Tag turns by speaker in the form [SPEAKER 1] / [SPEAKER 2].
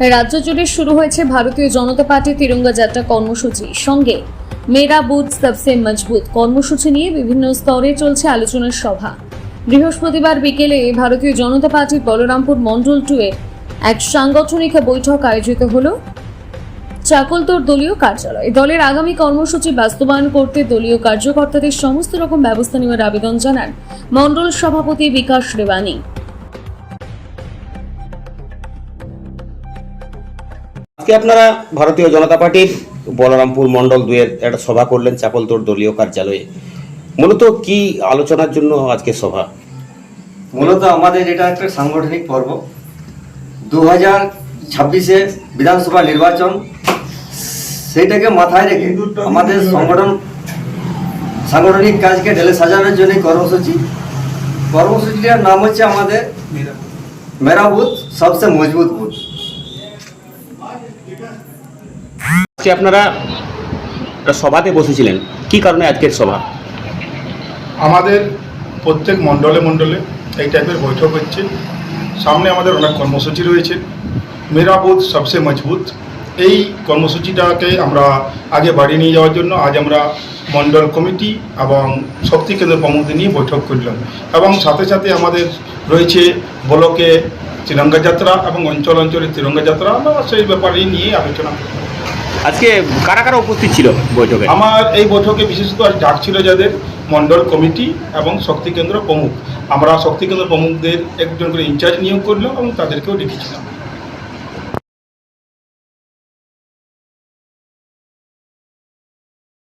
[SPEAKER 1] রাজ্য জুড়ে শুরু হয়েছে ভারতীয় জনতা পার্টি তিরঙ্গা যাত্রা কর্মসূচি। সঙ্গে মেরা বুথ, সবসে মজবুত। কর্মসূচি নিয়ে বিভিন্ন স্তরে চলছে আলোচনার সভা। বৃহস্পতিবার বিকেলে ভারতীয় জনতা পার্টির বলরামপুর মন্ডল টু এর এক সাংগঠনিক বৈঠক আয়োজিত হলো। চাকলতোর দলীয় কার্যালয়। দলের আগামী কর্মসূচি বাস্তবায়ন করতে দলীয় কার্যকর্তাদের সমস্ত রকম ব্যবস্থা নেওয়ার আবেদন জানান মন্ডল সভাপতি বিকাশ রেবানী।
[SPEAKER 2] আজকে আপনারা ভারতীয় জনতা পার্টির বলরামপুর মণ্ডল দুয়ের একটা সভা করলেন চাপলতোর দলীয় কার্যালয়ে। মূলত কি আলোচনার জন্য আজকে সভা?
[SPEAKER 3] মূলত আমাদের এটা একটা সাংগঠনিক পর্ব। দু হাজার ছাব্বিশে বিধানসভা নির্বাচন, সেইটাকে মাথায় রেখে আমাদের সংগঠন সাংগঠনিক কাজকে ঢেলে সাজানোর জন্য কর্মসূচি। কর্মসূচিটার নাম হচ্ছে আমাদের মেরা বুথ সবচেয়ে মজবুত বুথ
[SPEAKER 2] আজকে আপনারা সভাতে বসেছিলেন, কি কারণে আজকের সভা?
[SPEAKER 4] আমাদের প্রত্যেক মণ্ডলে মণ্ডলে এই টাইপের বৈঠক হচ্ছে। সামনে আমাদের অনেক কর্মসূচি রয়েছে। মেরা বুথ সবচেয়ে মজবুত। এই কর্মসূচিটাকে আমরা আগে বাড়িয়ে নিয়ে যাওয়ার জন্য আজ আমরা মণ্ডল কমিটি এবং শক্তি কেন্দ্র প্রমুখদের নিয়ে বৈঠক করলাম। এবং সাথে সাথে আমাদের রয়েছে ব্লকে তিরঙ্গা যাত্রা এবং অঞ্চল অঞ্চলে তিরঙ্গা যাত্রা। আমরা সেই ব্যাপারে নিয়ে আলোচনা করলাম।
[SPEAKER 2] আজকে কারা কারা উপস্থিত ছিল বৈঠকে?
[SPEAKER 4] আমার এই বৈঠকে বিশেষত ডাক ছিল যাদের মন্ডল কমিটি এবং শক্তি কেন্দ্র প্রমুখ। আমরা শক্তি কেন্দ্র প্রমুখদের একজন করে ইনচার্জ নিয়োগ করলাম এবং তাদেরকেও ডেকেছিলাম।